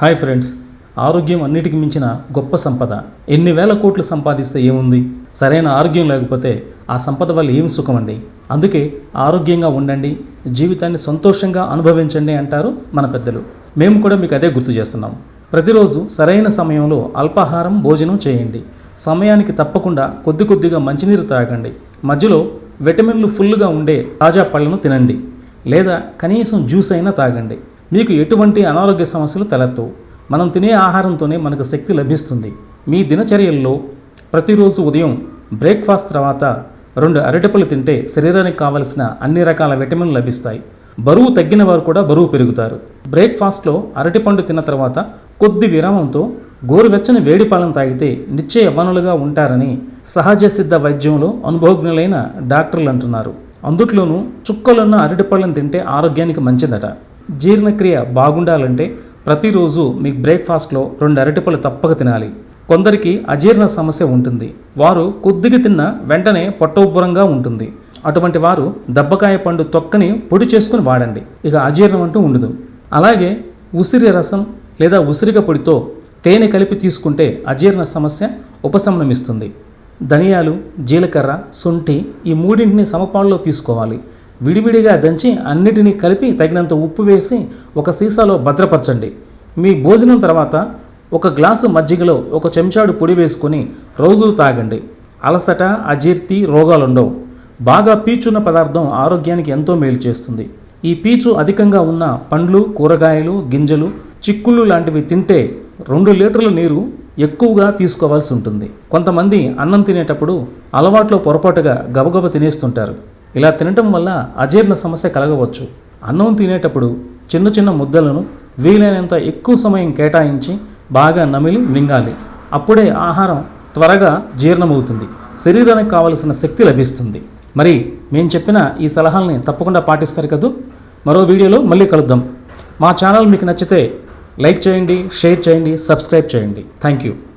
Hi friends ఆరోగ్యం అన్నిటికి మించిన గొప్ప సంపద. ఎన్ని వేల కోట్లు సంపాదిస్తే ఏముంది? సరైన ఆరోగ్యం లేకపోతే ఆ సంపద వల్ల ఏం సుఖం అండి అందుకే ఆరోగ్యంగా ఉండండి జీవితాన్ని సంతోషంగా అనుభవించండి అంటారు మన పెద్దలు. మేము కూడా మీకు అదే గుర్తు చేస్తున్నాం. ప్రతిరోజు సరైన సమయంలో అల్పాహారం భోజనం చేయండి. సమయానికి తప్పకుండా కొద్ది కొద్దిగా మంచినీరు తాగండి. మధ్యలో విటమిన్లు ఫుల్గా ఉండే తాజా పళ్ళను తినండి. లేదా కనీసం జ్యూస్ అయినా తాగండి. మీకు ఎటువంటి అనారోగ్య సమస్యలు తలెత్తవు. మనం తినే ఆహారంతోనే మనకు శక్తి లభిస్తుంది. మీ దినచర్యల్లో ప్రతిరోజు ఉదయం బ్రేక్ఫాస్ట్ తర్వాత రెండు అరటిపళ్ళు తింటే శరీరానికి కావలసిన అన్ని రకాల విటమిన్లు లభిస్తాయి. బరువు తగ్గిన వారు కూడా బరువు పెరుగుతారు. బ్రేక్ఫాస్ట్లో అరటిపండు తిన్న తర్వాత కొద్ది విరామంతో గోరువెచ్చని వేడిపాలను తాగితే నిత్య యవ్వనులుగా ఉంటారని సహజ సిద్ధ వైద్యంలో అనుభవజ్ఞులైన డాక్టర్లు అంటున్నారు. అందుట్లోనూ చుక్కలున్న అరటిపళ్ళను తింటే ఆరోగ్యానికి మంచిదట. జీర్ణక్రియ బాగుండాలంటే ప్రతిరోజు మీ బ్రేక్ఫాస్ట్లో రెండు అరటిపళ్ళు తప్పక తినాలి. కొందరికి అజీర్ణ సమస్య ఉంటుంది. వారు కొద్దిగా తిన్న వెంటనే పొట్టౌబ్బరంగా ఉంటుంది. అటువంటి వారు దబ్బకాయ పండు తొక్కని పొడి చేసుకుని వాడండి. ఇక అజీర్ణం అంటూ ఉండదు. అలాగే ఉసిరి రసం లేదా ఉసిరిక పొడితో తేనె కలిపి తీసుకుంటే అజీర్ణ సమస్య ఉపశమనమిస్తుంది ధనియాలు జీలకర్ర శొంఠి ఈ మూడింటిని సమపాల్లో తీసుకోవాలి. విడివిడిగా దంచి అన్నిటినీ కలిపి తగినంత ఉప్పు వేసి ఒక సీసాలో భద్రపరచండి. మీ భోజనం తర్వాత ఒక గ్లాసు మజ్జిగలో ఒక చెంచాడు పొడి వేసుకొని రోజు తాగండి. అలసట అజీర్తి రోగాలుండవు. బాగా పీచున్న పదార్థం ఆరోగ్యానికి ఎంతో మేలు చేస్తుంది. ఈ పీచు అధికంగా ఉన్న పండ్లు కూరగాయలు గింజలు చిక్కుళ్ళు లాంటివి తింటే రెండు లీటర్ల నీరు ఎక్కువగా తీసుకోవాల్సి ఉంటుంది. కొంతమంది అన్నం తినేటప్పుడు అలవాట్లో పొరపాటుగా గబగబ తినేస్తుంటారు. ఇలా తినటం వల్ల అజీర్ణ సమస్య కలగవచ్చు. అన్నం తినేటప్పుడు చిన్న చిన్న ముద్దలను వీలైనంత ఎక్కువ సమయం కేటాయించి బాగా నమిలి మింగాలి. అప్పుడే ఆహారం త్వరగా జీర్ణమవుతుంది. శరీరానికి కావలసిన శక్తి లభిస్తుంది. మరి మేము చెప్పిన ఈ సలహాల్ని తప్పకుండా పాటిస్తారు కదూ? మరో వీడియోలో మళ్ళీ కలుద్దాం. మా ఛానల్ మీకు నచ్చితే లైక్ చేయండి షేర్ చేయండి సబ్స్క్రైబ్ చేయండి. Thank you.